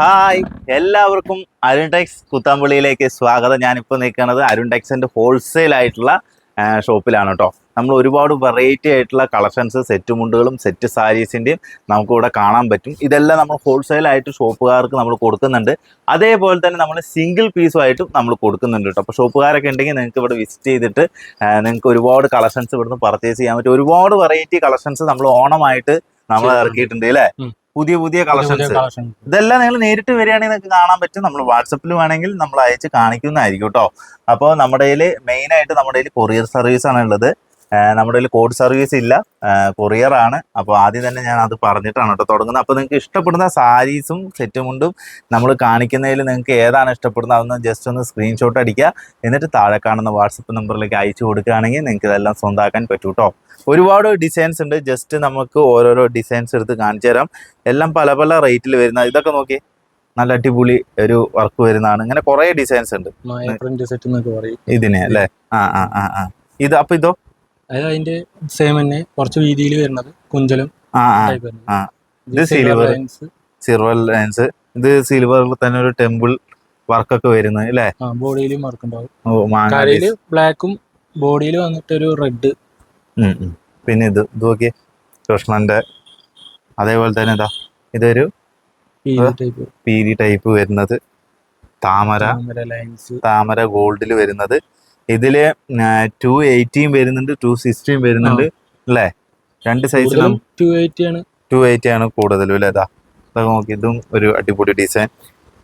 Hi. എല്ലാവർക്കും Arun Tex കുത്താമ്പള്ളിയിലേക്ക് സ്വാഗതം. ഞാനിപ്പോൾ നിൽക്കുന്നത് അരുൺ ടെക്സിന്റെ ഹോൾസെയിൽ ആയിട്ടുള്ള ഷോപ്പിലാണ് കേട്ടോ നമ്മൾ ഒരുപാട് വെറൈറ്റി ആയിട്ടുള്ള കളക്ഷൻസ് സെറ്റ് മുണ്ടുകളും സെറ്റ് സാരീസിന്റെയും നമുക്കിവിടെ കാണാൻ പറ്റും. ഇതെല്ലാം നമ്മൾ ഹോൾസെയിൽ ആയിട്ട് ഷോപ്പുകാർക്ക് നമ്മൾ കൊടുക്കുന്നുണ്ട്. അതേപോലെ തന്നെ നമ്മൾ സിംഗിൾ പീസുമായിട്ടും നമ്മൾ കൊടുക്കുന്നുണ്ട് കേട്ടോ അപ്പോൾ ഷോപ്പുകാരൊക്കെ ഉണ്ടെങ്കിൽ നിങ്ങൾക്ക് ഇവിടെ വിസിറ്റ് ചെയ്തിട്ട് നിങ്ങൾക്ക് ഒരുപാട് കളക്ഷൻസ് ഇവിടുന്ന് പർച്ചേസ് ചെയ്യാൻ പറ്റും. ഒരുപാട് വെറൈറ്റി കളക്ഷൻസ് നമ്മൾ ഓണമായിട്ട് നമ്മൾ. ഇറക്കിയിട്ടുണ്ട് അല്ലേ. പുതിയ പുതിയ കളക്ഷൻസ് കളക്ഷൻ ഇതെല്ലാം നിങ്ങൾ നേരിട്ട് വരികയാണെങ്കിൽ നിങ്ങൾക്ക് കാണാൻ പറ്റും. നമ്മൾ വാട്സപ്പിൽ വേണമെങ്കിൽ നമ്മൾ അയച്ച് കാണിക്കുന്നതായിരിക്കും കേട്ടോ അപ്പോൾ നമ്മുടെ കയ്യിൽ മെയിൻ ആയിട്ട് നമ്മുടെ കയ്യിൽ കൊറിയർ സർവീസ് ആണ് ഉള്ളത് നമ്മുടെ കയ്യിൽ കോഡ് സർവീസ് ഇല്ല. കൊറിയർ ആണ്. അപ്പോൾ ആദ്യം തന്നെ ഞാൻ അത് പറഞ്ഞിട്ടാണ് കേട്ടോ തുടങ്ങുന്നത്. അപ്പോൾ നിങ്ങൾക്ക് ഇഷ്ടപ്പെടുന്ന സാരീസും സെറ്റും മുണ്ടും നമ്മൾ കാണിക്കുന്നതിൽ നിങ്ങൾക്ക് ഏതാണ് ഇഷ്ടപ്പെടുന്നത് അതൊന്ന് ജസ്റ്റ് ഒന്ന് സ്ക്രീൻഷോട്ട് അടിക്കുക. എന്നിട്ട് താഴെ കാണുന്ന വാട്സപ്പ് നമ്പറിലേക്ക് അയച്ചു കൊടുക്കുകയാണെങ്കിൽ നിങ്ങൾക്ക് ഇതെല്ലാം സ്വന്തമാക്കാൻ പറ്റും കേട്ടോ ഒരുപാട് ഡിസൈൻസ് ഉണ്ട്. ജസ്റ്റ് നമുക്ക് ഓരോരോ ഡിസൈൻസ് എടുത്ത് കാണിച്ചു തരാം. എല്ലാം പല പല റേറ്റിൽ വരുന്ന ഇതൊക്കെ നോക്കി നല്ല അടിപൊളി ഒരു വർക്ക് വരുന്നതാണ്. ഇങ്ങനെ കുറേ ഡിസൈൻസ് ഉണ്ട്. ഇതിനെ അല്ലേ? ആ ആ ആ ആ. ഇത് അപ്പൊ ഇതോ? അത് അതിന്റെ സെയിം തന്നെ കുറച്ച് വീതിയിൽ വരുന്നത്. കുഞ്ചലും. ഇത്. സിൽവർ ലൈൻസ് ഇത് സിൽവറിൽ തന്നെ ഒരു ടെമ്പിൾ വർക്കൊക്കെ വരുന്നത് അല്ലേ? ബോഡിയിലും വർക്ക് ഉണ്ടാവും. ബ്ലാക്കും ബോഡിയിൽ വന്നിട്ട് ഒരു റെഡ്. പിന്നെ ഇത് ഇത് നോക്കിയേ. കൃഷ്ണന്റെ അതേപോലെ തന്നെ ഇതാ. ഇതൊരു പീരി ടൈപ്പ് വരുന്നത്. താമര. താമര ഗോൾഡിൽ വരുന്നത്. ഇതിൽ ടു എയ്റ്റിയും വരുന്നുണ്ട് ടു സിക്സ്റ്റിയും വരുന്നുണ്ട് അല്ലേ? രണ്ട് സൈസിലും ടു എയ്റ്റി ആണ്. ടു എയ്റ്റി ആണ് കൂടുതലും അല്ലേ? അതാ അതൊക്കെ നോക്കി ഇതും ഒരു അടിപൊളി ഡിസൈൻ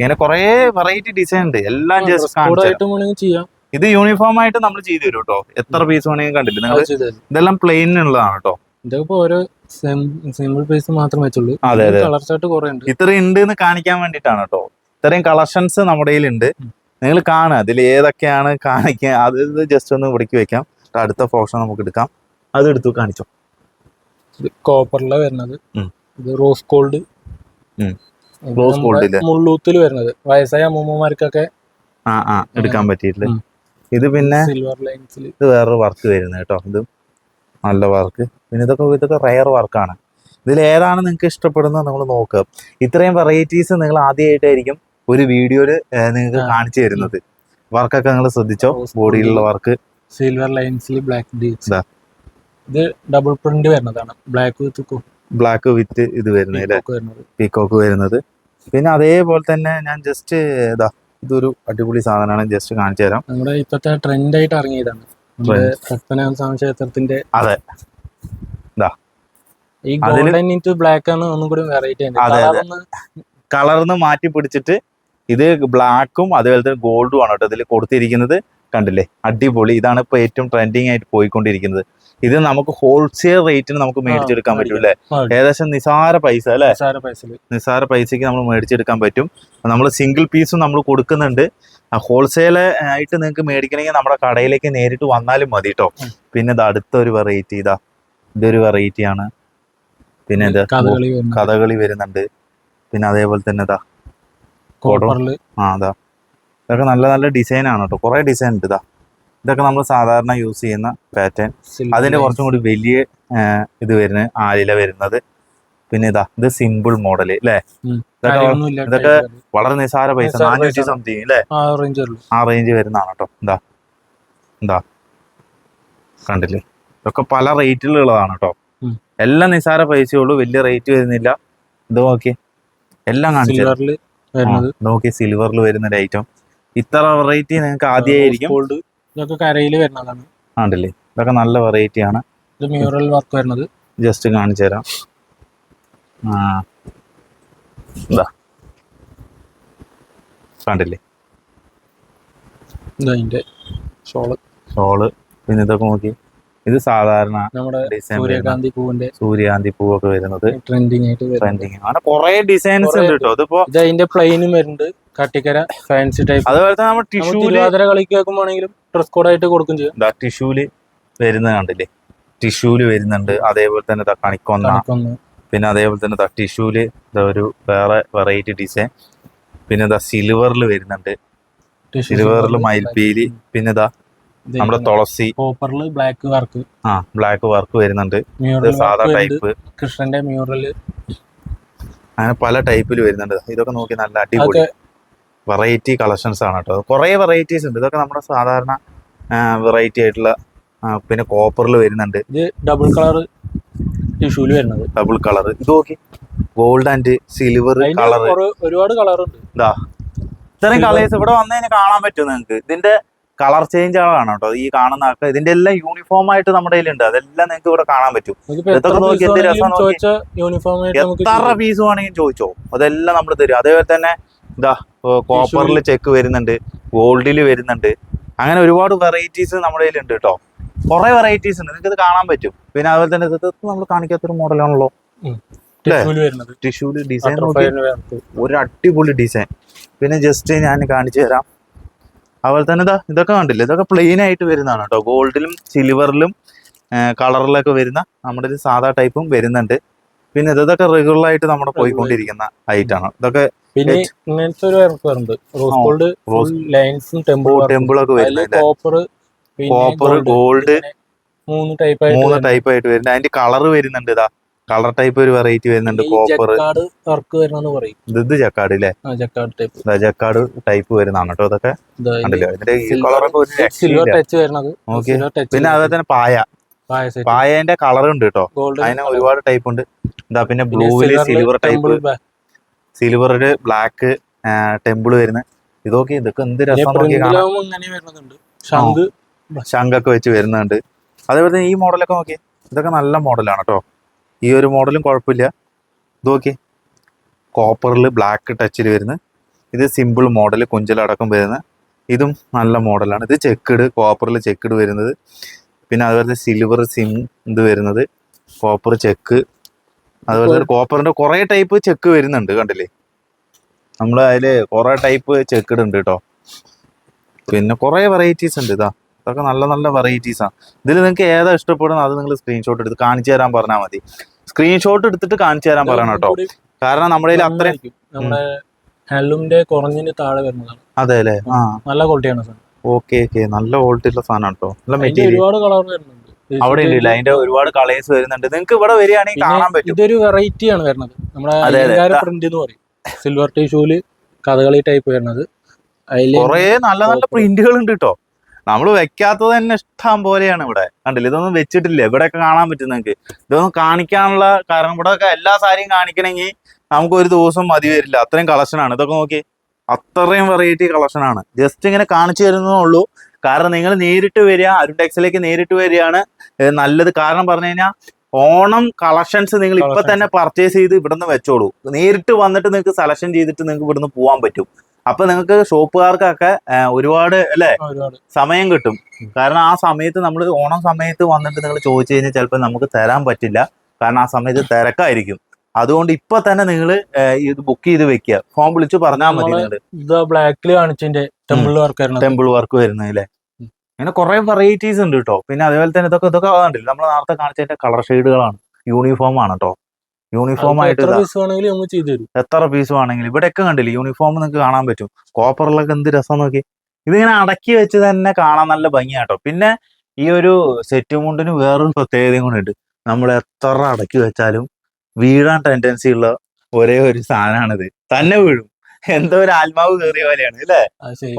ഇങ്ങനെ കുറേ വെറൈറ്റി ഡിസൈൻ ഉണ്ട്. എല്ലാം ജസ്റ്റ് ഇത് യൂണിഫോം ആയിട്ട് നമ്മൾ ചെയ്തു തരും കേട്ടോ. എത്ര പീസ് വേണമെങ്കിലും കണ്ടില്ല? നിങ്ങൾ ഇതെല്ലാം പ്ലെയിനുള്ളതാണ് കേട്ടോ. സിമ്പിൾ പൈസ മാത്രം വെച്ചുള്ളൂ. അതെ, അതെ. കളർ ചാർട്ട് കുറെ ഉണ്ട്. ഇത്രയും ഉണ്ട് എന്ന് കാണിക്കാൻ വേണ്ടിട്ടാണ് കേട്ടോ. ഇത്രയും കളക്ഷൻസ് നമ്മുടെ കയ്യിലുണ്ട്. നിങ്ങൾ കാണുക. അതിൽ ഏതൊക്കെയാണ് കാണിക്കുക അത് ജസ്റ്റ് ഒന്ന് ഇവിടേക്ക് വെക്കാം. അടുത്ത ഫോഷൻ നമുക്ക് എടുക്കാം. അത് എടുത്തു കാണിച്ചോ. കോപ്പറിലെ വരുന്നത്. റോസ് ഇത് റോസ് ഗോൾഡ്. Rose gold മുള്ളൂത്തിൽ വരുന്നത്. വയസ്സായ അമ്മൂമ്മമാർക്കൊക്കെ ആ ആ എടുക്കാൻ പറ്റിയിട്ടില്ല? ഇത് പിന്നെ സിൽവർ ലൈൻസിൽ ഇത് വേറൊരു വർക്ക് വരുന്നത് കേട്ടോ. ഇത് നല്ല വർക്ക് പിന്നെ ഇതൊക്കെ ഇതൊക്കെ റയർ വർക്കാണ് ഇതിൽ ഏതാണ് നിങ്ങൾക്ക് ഇഷ്ടപ്പെടുന്നത് നമ്മൾ നോക്കുക. ഇത്രയും വെറൈറ്റീസ് നിങ്ങൾ ആദ്യമായിട്ടായിരിക്കും ഒരു വീഡിയോയിൽ നിങ്ങൾക്ക് കാണിച്ചു തരുന്നത്. വർക്കൊക്കെ നിങ്ങൾ ശ്രദ്ധിച്ചോ? ബോഡിയിലുള്ള വർക്ക് സിൽവർ ലൈൻസിൽ ബ്ലാക്ക് ഇതാ. ഡബിൾ പ്രിന്റ് വരുന്നതാണ്. ബ്ലാക്ക് വിത്ത് ബ്ലാക്ക് വിത്ത് ഇത് വരുന്നത് പീക്കോക്ക് വരുന്നത്. പിന്നെ അതേപോലെ തന്നെ ഞാൻ ജസ്റ്റ് ഇതാ ഇതൊരു അടിപൊളി സാധനമാണ്. ജസ്റ്റ് കാണിച്ചു തരാം. നമ്മുടെ ഇപ്പത്തെ ട്രെൻഡ് ആയിട്ട് ഇറങ്ങിയതാണ്. ക്ഷേത്രത്തിന്റെ അതെ. ഈ ഗോൾഡൻ ഇന്റു ബ്ലാക്ക് ആണ് ഒന്നും കൂടി വെറൈറ്റി. കളർന്ന് മാറ്റി പിടിച്ചിട്ട് ഇത് ബ്ലാക്കും അതുപോലെ തന്നെ ഗോൾഡും ആണ് കേട്ടോ ഇതിൽ കൊടുത്തിരിക്കുന്നത്. കണ്ടില്ലേ? അടിപൊളി. ഇതാണ് ഇപ്പൊ ഏറ്റവും ട്രെൻഡിങ് ആയിട്ട് പോയിക്കൊണ്ടിരിക്കുന്നത്. ഇത് നമുക്ക് ഹോൾസെയിൽ റേറ്റിന് നമുക്ക് മേടിച്ചെടുക്കാൻ പറ്റും അല്ലേ? ഏകദേശം നിസാര പൈസ അല്ലേ? നിസാര പൈസക്ക് നമ്മൾ മേടിച്ചെടുക്കാൻ പറ്റും. നമ്മൾ സിംഗിൾ പീസും നമ്മൾ കൊടുക്കുന്നുണ്ട്. ഹോൾസെയിൽ ആയിട്ട് നിങ്ങൾക്ക് മേടിക്കണമെങ്കിൽ നമ്മുടെ കടയിലേക്ക് നേരിട്ട് വന്നാലും മതി കേട്ടോ. പിന്നെ ഇത് അടുത്ത ഒരു വെറൈറ്റി ഇതാ. ഇതൊരു വെറൈറ്റി ആണ്. പിന്നെ എന്താ കഥകളി വരുന്നുണ്ട്. പിന്നെ അതേപോലെ തന്നെ ഇതാ. ആ അതാ. ഇതൊക്കെ നല്ല നല്ല ഡിസൈൻ ആണ് കേട്ടോ കുറേ ഡിസൈൻ ഉണ്ട് ഇതാ ഇതൊക്കെ നമ്മൾ സാധാരണ യൂസ് ചെയ്യുന്ന പാറ്റേൺ അതിന്റെ കുറച്ചും കൂടി വലിയ ഇത് വരുന്നത് ആലില വരുന്നത്. പിന്നെ ഇതാ ഇത് സിമ്പിൾ മോഡൽ അല്ലേ ഇതൊക്കെ. വളരെ നിസാര പൈസ. നാനൂറ്റി. സംതിങ് അല്ലേ ആ റേഞ്ച് വരുന്നതാണ് കേട്ടോ എന്താ എന്താ കണ്ടില്ലേ? ഇതൊക്കെ പല റേറ്റിലുള്ളതാണ് കേട്ടോ. എല്ലാം നിസാര പൈസയുള്ളൂ വലിയ റേറ്റ് വരുന്നില്ല. ഇത് നോക്കി എല്ലാം കാണിച്ചു നോക്കി സിൽവറിൽ വരുന്ന ഒരു ഐറ്റം ഇത്ര വെറൈറ്റി നിങ്ങൾക്ക് ആദ്യമായിരിക്കും ഇതൊക്കെ കരയിൽ വരുന്നതാണ്. ആണ്ടല്ലേ ഇതൊക്കെ നല്ല വെറൈറ്റി ആണ്. ഇത് മ്യൂറൽ വർക്ക് വരുന്നത്. ജസ്റ്റ് കാണിച്ചു തരാം. ആ. ഇതാ. കണ്ടില്ലേ? ഷോൾ. ഷോൾ. പിന്നെ ഇതൊക്കെ നോക്കി. ഇത് സാധാരണ നമ്മുടെ സൂര്യകാന്തി പൂവിന്റെ സൂര്യകാന്തി പൂവൊക്കെ വരുന്നത് ട്രെൻഡിങ് ആയിട്ട് ട്രെൻഡിങ് അങ്ങനെ കുറെ ഡിസൈൻസ് ഉണ്ട് കേട്ടോ. അതിപ്പോ ഇത് അതിന്റെ പ്ലെയിനും വരുന്നുണ്ട്. കട്ടിക്കര ഫാൻസി ടൈപ്പ് അതുപോലെ തന്നെ നമ്മൾ ടിഷ്യൂൽ തിരുവാതിര കളിക്ക് വെക്കുമ്പോണെങ്കിലും ഡ്രസ് കോഡ് ആയിട്ട് കൊടുക്കും ചെയ്യും. ടിഷ്യൂൽ വരുന്നത് കണ്ടില്ലേ? ടിഷ്യൂൽ വരുന്നുണ്ട്. അതേപോലെ തന്നെ കണിക്കൊന്ന. പിന്നെ അതേപോലെ തന്നെ ടിഷ്യൂൽ ഒരു വേറെ വെറൈറ്റി ഡിസൈൻ പിന്നെ ഇതാ സിൽവറിൽ വരുന്നുണ്ട്. സിൽവറിൽ മയിൽപ്പീലി. പിന്നെ ഇതാ നമ്മുടെ തുളസി. കോപ്പറിൽ ബ്ലാക്ക് വർക്ക് ആ ബ്ലാക്ക് വർക്ക് വരുന്നുണ്ട്. സാധാ ടൈപ്പ് കൃഷ്ണന്റെ മ്യൂറൽ അങ്ങനെ പല ടൈപ്പിൽ വരുന്നുണ്ട്. ഇതൊക്കെ നോക്കി നല്ല അടിപൊളി. വെറൈറ്റി കളക്ഷൻസ് ആണ് കേട്ടോ. കുറേ വെറൈറ്റീസ് ഉണ്ട്. ഇതൊക്കെ നമ്മുടെ സാധാരണ വെറൈറ്റി ആയിട്ടുള്ള പിന്നെ കോപ്പറിൽ വരുന്നുണ്ട്. ഇത് ഡബിൾ കളർ ടിഷ്യൂൽ വരുന്നത്. ഡബിൾ കളർ ഇത് നോക്കി. ഗോൾഡ് ആൻഡ് സിൽവർ കളർ ഒരുപാട് കളർ ഉണ്ട്. ഇതാ ഇത്രയും കളേഴ്സ് ഇവിടെ വന്നു കഴിഞ്ഞാൽ കാണാൻ പറ്റും നിങ്ങൾക്ക്? ഇതിന്റെ കളർ ചേഞ്ച് ചേഞ്ചുകളാണ് കേട്ടോ. ഈ കാണുന്ന ആൾക്ക് ഇതിന്റെ എല്ലാം യൂണിഫോം ആയിട്ട് നമ്മുടെ കയ്യിലുണ്ട്. അതെല്ലാം നിങ്ങൾക്ക് ഇവിടെ കാണാൻ പറ്റും. ഇതൊക്കെ നോക്കി എന്ത് രസം എത്ര. പീസ് വേണമെങ്കിലും ചോദിച്ചോ. അതെല്ലാം നമ്മൾ തരും. അതേപോലെ തന്നെ ഇതാ കോപ്പറിൽ ചെക്ക് വരുന്നുണ്ട്. ഗോൾഡിൽ വരുന്നുണ്ട്. അങ്ങനെ ഒരുപാട് വെറൈറ്റീസ് നമ്മുടെ കയ്യിലുണ്ട് കേട്ടോ. കുറെ വെറൈറ്റീസ് ഉണ്ട്. നിങ്ങൾക്ക് ഇത് കാണാൻ പറ്റും. പിന്നെ അതുപോലെ തന്നെ ഇത് നമ്മൾ കാണിക്കാത്തൊരു മോഡലാണല്ലോ. ടിഷ്യൂൽ ഡിസൈൻ ഒരു അടിപൊളി ഡിസൈൻ പിന്നെ ജസ്റ്റ് ഞാൻ കാണിച്ചു തരാം. അതുപോലെ തന്നെ ഇതാ ഇതൊക്കെ കണ്ടില്ലേ? ഇതൊക്കെ പ്ലെയിൻ ആയിട്ട് വരുന്നതാണ് കേട്ടോ. ഗോൾഡിലും സിൽവറിലും കളറിലൊക്കെ വരുന്ന നമ്മുടെ ഒരു സാധാ ടൈപ്പും വരുന്നുണ്ട്. പിന്നെ ഇതൊക്കെ റെഗുലർ ആയിട്ട് നമ്മുടെ പോയിക്കൊണ്ടിരിക്കുന്ന ഐറ്റാണ് ഇതൊക്കെ പിന്നെ ഇങ്ങനത്തെ ഒരു വർക്ക് വരുന്നുണ്ട്. റോസ് ഗോൾഡ് റോസ് ലൈൻസും ടെമ്പിൾ ടെമ്പിൾ ഒക്കെ വരുന്നുണ്ട് കോപ്പർ ഗോൾഡ് മൂന്ന് ടൈപ്പ് മൂന്ന് ടൈപ്പ് ആയിട്ട് വരുന്നുണ്ട്. അതിന്റെ കളർ വരുന്നുണ്ട് ഇതാ. കളർ ടൈപ്പ് ഒരു വെറൈറ്റി വരുന്നുണ്ട് കോപ്പർ വർക്ക് വരണമെന്ന് പറയും. ഇത് ജക്കാട് അല്ലേ ജക്കാട് ടൈപ്പ് ജക്കാട് ടൈപ്പ് വരുന്നതാണ് കേട്ടോ ഇതൊക്കെ. സിൽവർ ടച്ച് വരുന്നത്. പിന്നെ അതുപോലെ തന്നെ പായ. പായന്റെ കളർ ഉണ്ട് കേട്ടോ. അതിന് ഒരുപാട് ടൈപ്പ് ഉണ്ട്. എന്താ പിന്നെ ബ്ലൂവിൽ സിൽവർ ടൈപ്പ് സിൽവറിൽ ബ്ലാക്ക് ടെമ്പിൾ വരുന്ന. ഇതൊക്കെ ഇതൊക്കെ എന്ത് രസം നോക്കി കാണാം. വെച്ച് വരുന്നുണ്ട്. അതേപോലെ തന്നെ ഈ മോഡലൊക്കെ നോക്കി ഇതൊക്കെ നല്ല മോഡലാണ് കേട്ടോ. ഈ ഒരു മോഡലും കുഴപ്പമില്ല. ഇത് കോപ്പറിൽ ബ്ലാക്ക് ടച്ചിൽ വരുന്ന ഇത് സിമ്പിൾ മോഡൽ കുഞ്ചലടക്കം വരുന്ന ഇതും നല്ല മോഡലാണ് ഇത് ചെക്കിട് കോപ്പറിൽ ചെക്കിട് വരുന്നത്. പിന്നെ അതുപോലെ സിൽവർ സിം ഇത് വരുന്നത്. കോപ്പർ ചെക്ക് അതുപോലെ തന്നെ കോപ്പറിന്റെ കുറേ ടൈപ്പ് ചെക്ക് വരുന്നുണ്ട് കണ്ടില്ലേ? നമ്മൾ അതിൽ കുറേ ടൈപ്പ് ചെക്കിടുണ്ട് കേട്ടോ പിന്നെ കുറേ വെറൈറ്റീസ് ഉണ്ട് ഇതാ. ഇതൊക്കെ നല്ല നല്ല വെറൈറ്റീസ് ആണ് ഇതിൽ നിങ്ങൾക്ക് ഏതാ ഇഷ്ടപ്പെടുന്നത് അത് നിങ്ങൾ സ്ക്രീൻഷോട്ട് എടുത്ത് കാണിച്ചു തരാൻ പറഞ്ഞാൽ മതി. സ്ക്രീൻഷോട്ട് എടുത്തിട്ട് കാണിച്ചു തരാൻ പറയണം കേട്ടോ. കാരണം നമ്മുടെ കയ്യിൽ അത്രയും നമ്മുടെ ഹാൻഡ്ലൂമിന്റെ കുറഞ്ഞിന് താഴെ വരുന്നതാണ്. അതെ അല്ലേ? നല്ല ക്വാളിറ്റിയാണ് സാധനം. ഓക്കെ ഓക്കെ നല്ല ക്വാളിറ്റി ഉള്ള കേട്ടോ. നല്ല മെറ്റീരിയൽ ഒരുപാട് കളർ വരുന്നുണ്ട്. അവിടെ ഇല്ല? അതിന്റെ ഒരുപാട് കളേഴ്സ് വരുന്നുണ്ട്. നിങ്ങൾക്ക് ഇവിടെ വരികയാണെങ്കിൽ കാണാൻ പറ്റും. ഇതൊരു വെറൈറ്റി ആണ് വരുന്നത്. നമ്മുടെ. പ്രിന്റ് എന്ന് പറയും. സിൽവർ ടിഷ്യൂൽ കഥകളി ടൈപ്പ് വരുന്നത്. അതിൽ കുറേ നല്ല നല്ല പ്രിന്റുകൾ ഉണ്ട് കേട്ടോ. നമ്മൾ വെക്കാത്തത് തന്നെ ഇഷ്ടം പോലെയാണ് ഇവിടെ. കണ്ടില്ല? ഇതൊന്നും വെച്ചിട്ടില്ല. ഇവിടെയൊക്കെ കാണാൻ പറ്റും നിങ്ങൾക്ക് ഇതൊന്നും കാണിക്കാനുള്ള കാരണം ഇവിടെ ഒക്കെ എല്ലാ സാരിയും കാണിക്കണമെങ്കിൽ നമുക്ക് ഒരു ദിവസം മതി വരില്ല. അത്രയും കളക്ഷനാണ് ആണ്. ഇതൊക്കെ നോക്കി. അത്രയും വെറൈറ്റി കളക്ഷനാണ് ആണ്. ജസ്റ്റ് ഇങ്ങനെ കാണിച്ചു തരുന്നേ ഉള്ളൂ. കാരണം നിങ്ങൾ നേരിട്ട് വരിക അരുൺ ടെക്സിലേക്ക് നേരിട്ട് വരികയാണ് നല്ലത്. കാരണം പറഞ്ഞു കഴിഞ്ഞാൽ ഓണം കളക്ഷൻസ് നിങ്ങൾ ഇപ്പൊ തന്നെ പർച്ചേസ് ചെയ്ത് ഇവിടുന്ന് വെച്ചോളൂ. നേരിട്ട് വന്നിട്ട് നിങ്ങൾക്ക് സെലക്ഷൻ ചെയ്തിട്ട് നിങ്ങൾക്ക് ഇവിടുന്ന് പോകാൻ പറ്റും. അപ്പൊ നിങ്ങൾക്ക് ഷോപ്പുകാർക്കൊക്കെ ഒരുപാട് അല്ലെ? സമയം കിട്ടും. കാരണം ആ സമയത്ത് നമ്മൾ ഓണം സമയത്ത് വന്നിട്ട് നിങ്ങൾ ചോദിച്ചു കഴിഞ്ഞാൽ ചിലപ്പോൾ നമുക്ക് തരാൻ പറ്റില്ല. കാരണം ആ സമയത്ത് തിരക്കായിരിക്കും. അതുകൊണ്ട് ഇപ്പൊ തന്നെ നിങ്ങൾ ഇത് ബുക്ക് ചെയ്ത് വെക്കുക ഫോം വിളിച്ച് പറഞ്ഞാൽ മതി നിങ്ങൾ ബ്ലാക്കിൽ കാണിച്ചതിന്റെ ടെമ്പിൾ വർക്ക് വരുന്നത്. ടെമ്പിൾ വർക്ക് വരുന്നത് ഉം. അങ്ങനെ കുറെ വെറൈറ്റീസ് ഉണ്ട് കേട്ടോ പിന്നെ അതേപോലെ തന്നെ ഇതൊക്കെ ഇതൊക്കെ കണ്ടില്ല? നമ്മൾ നേരത്തെ കാണിച്ചതിന്റെ കളർ ഷെയ്ഡുകളാണ്. യൂണിഫോം ആണ് കേട്ടോ യൂണിഫോം ആയിട്ട് എത്ര. പീസ് വേണമെങ്കിലും ഇവിടെയൊക്കെ കണ്ടില്ലേ യൂണിഫോം നിങ്ങൾക്ക് കാണാൻ പറ്റും. കോപ്പറിലൊക്കെ എന്ത് രസം നോക്കി. ഇതിങ്ങനെ അടക്കി വെച്ച് തന്നെ കാണാൻ നല്ല ഭംഗിയാട്ടോ പിന്നെ ഈ ഒരു സെറ്റ് മുണ്ടിന് വേറൊരു പ്രത്യേകതയും കൂടെ ഉണ്ട്. നമ്മൾ എത്ര അടക്കി വെച്ചാലും വീഴാൻ ടെൻഡൻസി ഉള്ള ഒരേ ഒരു സാധനമാണിത് തന്നെ വീഴും. എന്തോ ഒരു ആത്മാവ് കയറിയ പോലെയാണ് അല്ലേ?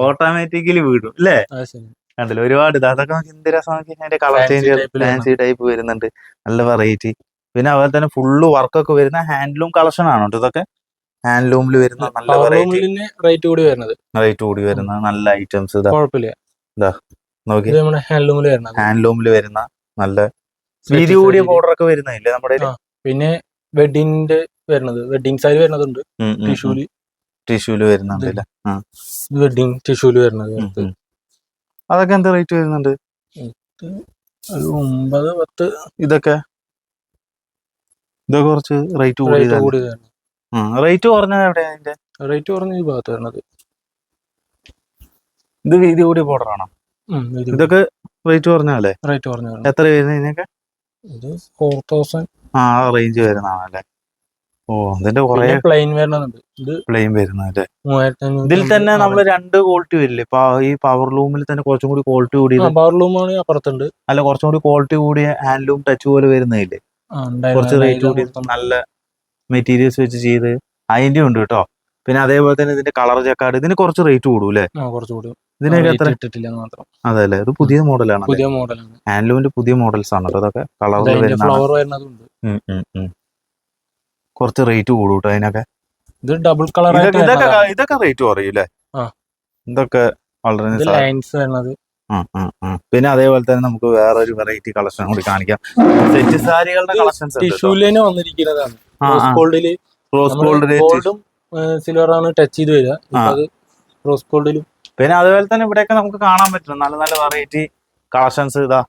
ഓട്ടോമാറ്റിക്കലി വീഴും അല്ലേ? കണ്ടില്ല ഒരുപാട് ഇത്. അതൊക്കെ നമുക്ക് എന്ത് രസം നോക്കി അതിന്റെ കളർ ചേഞ്ച് ഫാൻസി ടൈപ്പ് വരുന്നുണ്ട്. നല്ല വെറൈറ്റി പിന്നെ അതുപോലെ തന്നെ ഫുള്ള് വർക്കൊക്കെ വരുന്ന ഹാൻഡ്ലൂം കളക്ഷൻ ആണ് കേട്ടോ ഇതൊക്കെ? ഹാൻഡ്ലൂമിൽ വരുന്ന നല്ല വെറൈറ്റി റേറ്റ് കൂടി വരുന്നത്. റേറ്റ് കൂടി വരുന്ന നല്ല ഐറ്റംസ് കുഴപ്പമില്ല. നോക്കി. ഇത് ഹാൻഡ്ലൂമിൽ വരുന്ന നല്ല വീതി കൂടിയ. ബോർഡർ ഒക്കെ വരുന്നില്ലേ നമ്മുടെ പിന്നെ വെഡിങ്ങിന്റെ വരുന്നത്. വെഡിങ് സാരി വരുന്നതുണ്ട് ടിഷ്യൂൽ ടിഷ്യൂൽ വരുന്നുണ്ട് വെഡിങ് ടിഷ്യൂൽ വരുന്നത്. അതൊക്കെ എന്താ റേറ്റ് വരുന്നുണ്ട്? ഒമ്പത് പത്ത്. ഇതൊക്കെ? ഇതൊക്കെ കുറച്ച് റേറ്റ് കൂടി റേറ്റ് കുറഞ്ഞത് എവിടെയാ അതിന്റെ റേറ്റ് കുറഞ്ഞ ഈ ഭാഗത്ത് ഇത് വീതി കൂടിയ ബോർഡർ ആണോ? ഇതൊക്കെ റേറ്റ് കുറഞ്ഞല്ലേ റേറ്റ് കുറഞ്ഞ എത്ര വരുന്നത് ഇതിനൊക്കെ? ഇത് ഫോർ തൗസൻഡ് ആ റേഞ്ച് വരുന്നതാണല്ലേ. ഓ ഇതിന്റെ കുറെ പ്ലെയിൻ വരുന്നുണ്ട്. ഇത് പ്ലെയിൻ വരുന്നല്ലേ ഇതിൽ തന്നെ നമ്മൾ രണ്ട് ക്വാളിറ്റി വരില്ലേ? ഇപ്പൊ ഈ പവർ ലൂമിൽ തന്നെ കുറച്ചും കൂടി ക്വാളിറ്റി കൂടി പവർ ലൂമാണ് അപ്പുറത്തുണ്ട്. അല്ല കുറച്ചും കൂടി ക്വാളിറ്റി കൂടിയ ഹാൻഡ്ലൂം ടച്ച് പോലെ വരുന്നില്ലേ. കുറച്ച് റേറ്റ് കൂടി. നല്ല മെറ്റീരിയൽസ് വെച്ച് ചെയ്ത് അതിന്റെ ഉണ്ട് കേട്ടോ. പിന്നെ അതേപോലെ തന്നെ ഇതിന്റെ കളർ ചെക്കാട് ഇതിന് കുറച്ച് റേറ്റ് കൂടും അല്ലേ? ഇതിനൊക്കെ എത്ര? ഇട്ടിട്ടില്ല മാത്രം. അതെ അല്ലേ? ഇത് പുതിയ മോഡലാണ് പുതിയ മോഡലാണ് ഹാൻഡ്ലൂമിന്റെ പുതിയ മോഡൽസ് ആണ് കേട്ടോ. ഇതൊക്കെ കളറിൽ ഫ്ലവർ വരുന്നതുണ്ട്. കുറച്ച് റേറ്റ് കൂടും കേട്ടോ അതിനൊക്കെ. ഇത് ഡബിൾ കളർ ഇതൊക്കെ ഇതൊക്കെ റേറ്റ് കുറയൂലേ ഇതൊക്കെ വളരെ ലൈൻസ് വരുന്നത്. പിന്നെ അതേപോലെ തന്നെ നമുക്ക് വേറെ ഒരു വെറൈറ്റി കളക്ഷൻ കൂടി കാണിക്കാം. സെറ്റ് സാരികളുടെ കളക്ഷൻസ് ടിഷ്യൂലിന് വന്നിരിക്കുന്നതാണ്. ആ, റോസ് ആ. ഗോൾഡിൽ റോസ് ഗോൾഡ് ഗോൾഡും സിൽവർ ആണ് ടച്ച് ചെയ്ത് വരിക. ഇപ്പൊ ആ. അത് റോസ് ഗോൾഡിലും പിന്നെ അതുപോലെ തന്നെ ഇവിടെയൊക്കെ നമുക്ക് കാണാൻ പറ്റും. നല്ല നല്ല വെറൈറ്റി കളക്ഷൻസ് ഇതാ.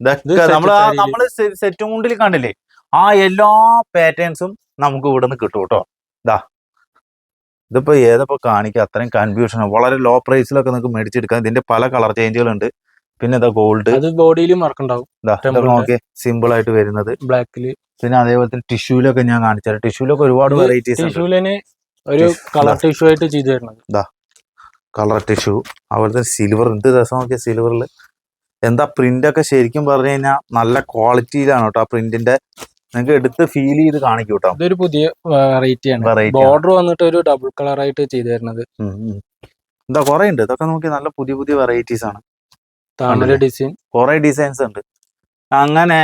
നമ്മൾ ഇതൊക്കെ. നമ്മൾ സെറ്റ് മുണ്ടിൽ കണ്ടില്ലേ? ആ എല്ലാ പാറ്റേൺസും നമുക്ക് ഇവിടെ നിന്ന് കിട്ടും കേട്ടോ ഇതാ. ഇതിപ്പോ ഏതപ്പോൾ കാണിക്കുക അത്രയും കൺഫ്യൂഷൻ വളരെ ലോ പ്രൈസിലൊക്കെ നിങ്ങൾക്ക് മേടിച്ചെടുക്കാം. ഇതിന്റെ പല കളർ ചേഞ്ചുകളുണ്ട് പിന്നെ ഇതാ ഗോൾഡ് അത് നോക്കിയേ. സിമ്പിൾ ആയിട്ട് വരുന്നത്. ബ്ലാക്കിൽ പിന്നെ അതേപോലെ തന്നെ ടിഷ്യൂലൊക്കെ ഞാൻ കാണിച്ചാൽ ടിഷ്യൂലൊക്കെ ഒരുപാട് വെറൈറ്റീസ് ടിഷ്യൂലിന് ഒരു കളർ ടിഷ്യൂ ആയിട്ട് ചെയ്തു തരുന്നത്. കളർ ടിഷ്യൂ അതുപോലെ സിൽവർ എന്ത് രസം നോക്കിയ സിൽവറിൽ എന്താ പ്രിന്റ് ഒക്കെ ശരിക്കും പറഞ്ഞു കഴിഞ്ഞാൽ നല്ല ക്വാളിറ്റിയിലാണ് കേട്ടോ ആ പ്രിന്റിന്റെ നിങ്ങൾക്ക് എടുത്ത് ഫീൽ ചെയ്ത് കാണിക്കും കേട്ടോ ഇതൊരു പുതിയ വെറൈറ്റി ആണ്. ബോർഡർ വന്നിട്ട് ഒരു ഡബിൾ കളർ ആയിട്ട് ചെയ്തു തരുന്നത്. എന്താ കുറെ ഉണ്ട്. ഇതൊക്കെ നോക്കി നല്ല പുതിയ പുതിയ വെറൈറ്റീസ് ആണ്. താമര ഡിസൈൻ കുറെ ഡിസൈൻസ് ഉണ്ട്. അങ്ങനെ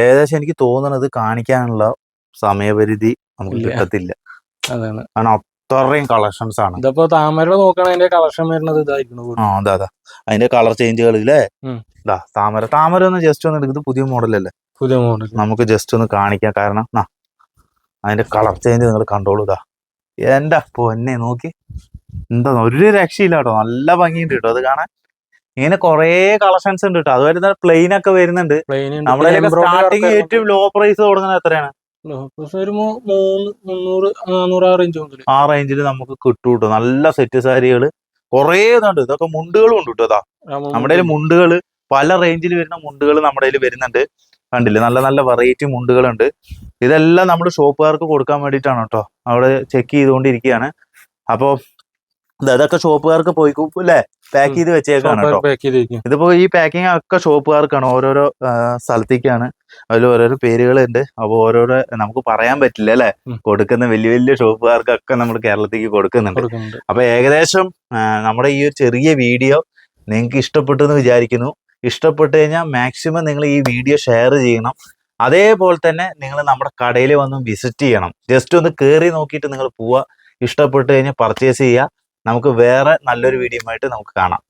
ഏകദേശം എനിക്ക് തോന്നുന്നത് കാണിക്കാനുള്ള സമയപരിധി നമുക്ക്. കിട്ടത്തില്ല. അതാണ്. കാരണം അത്രയും കളക്ഷൻസ് ആണ്. ഇതിപ്പോ താമര നോക്കണതിന്റെ കളക്ഷൻ വരുന്നത് ഇതായിരിക്കണം ആ അതാ അതാ. അതിന്റെ കളർ ചേഞ്ചുകളില്ലേ താമര. താമര ഒന്ന് ജസ്റ്റ് ഒന്ന് എടുക്കുന്നത് പുതിയ മോഡലല്ലേ പുതിയ മോഡൽ നമുക്ക് ജസ്റ്റ് ഒന്ന് കാണിക്കാം. കാരണം ആ അതിന്റെ കളർ ചേഞ്ച് നിങ്ങൾ കണ്ടോളൂ ഇതാ എന്റെ പൊന്നെ നോക്കി. എന്താ ഒരു രക്ഷയില്ല കേട്ടോ നല്ല ഭംഗിയുണ്ട് കേട്ടോ അത് കാണാൻ ഇങ്ങനെ കൊറേ കളക്ഷൻസ് ഉണ്ട് കേട്ടോ അതുപോലെ തന്നെ പ്ലെയിൻ ഒക്കെ വരുന്നുണ്ട്. പ്ലെയിൻ നമ്മുടെ സ്റ്റാർട്ടിങ് ഏറ്റവും ലോ പ്രൈസ് തുടങ്ങുന്നത് എത്രയാണ്? ആ റേഞ്ചിൽ നമുക്ക് കിട്ടും കേട്ടോ നല്ല സെറ്റ് സാരികൾ കൊറേ ഇതുണ്ട്. ഇതൊക്കെ മുണ്ടുകളും ഉണ്ട് കേട്ടോ നമ്മുടെ മുണ്ടുകൾ മുണ്ടുകൾ പല റേഞ്ചിൽ വരുന്ന മുണ്ടുകൾ നമ്മുടെ വരുന്നുണ്ട്. കണ്ടില്ലേ? നല്ല നല്ല വെറൈറ്റി മുണ്ടുകളുണ്ട്. ഇതെല്ലാം നമ്മൾ ഷോപ്പുകാർക്ക് കൊടുക്കാൻ വേണ്ടിയിട്ടാണ് കേട്ടോ. അവിടെ ചെക്ക് ചെയ്തുകൊണ്ടിരിക്കുകയാണ്. അപ്പോൾ ഇതൊക്കെ ഷോപ്പുകാർക്ക് പോയി അല്ലേ? പാക്ക് ചെയ്ത് വെച്ചേക്കാണ് കേട്ടോ. ഇതിപ്പോ ഈ പാക്കിംഗ് ഒക്കെ ഷോപ്പുകാർക്കാണ് ഓരോരോ സ്ഥലത്തേക്കാണ്. അതിൽ ഓരോരോ പേരുകളുണ്ട്. അപ്പൊ ഓരോരോ നമുക്ക് പറയാൻ പറ്റില്ല അല്ലെ? കൊടുക്കുന്ന വലിയ വലിയ ഷോപ്പുകാർക്കൊക്കെ നമ്മൾ കേരളത്തിലേക്ക് കൊടുക്കുന്നുണ്ട്. അപ്പൊ ഏകദേശം നമ്മുടെ ഈ ഒരു ചെറിയ വീഡിയോ നിങ്ങൾക്ക് ഇഷ്ടപ്പെട്ടു എന്ന് വിചാരിക്കുന്നു. ഇഷ്ടപ്പെട്ടു കഴിഞ്ഞാൽ മാക്സിമം നിങ്ങൾ ഈ വീഡിയോ ഷെയർ ചെയ്യണം. അതേപോലെ തന്നെ നിങ്ങൾ നമ്മുടെ കടയിൽ വന്ന് വിസിറ്റ് ചെയ്യണം. ജസ്റ്റ് ഒന്ന് കയറി നോക്കിയിട്ട് നിങ്ങൾ പോവുക. ഇഷ്ടപ്പെട്ടു കഴിഞ്ഞാൽ പർച്ചേസ് ചെയ്യുക. നമുക്ക് വേറെ നല്ലൊരു വീഡിയോ ആയിട്ട് നമുക്ക് കാണാം.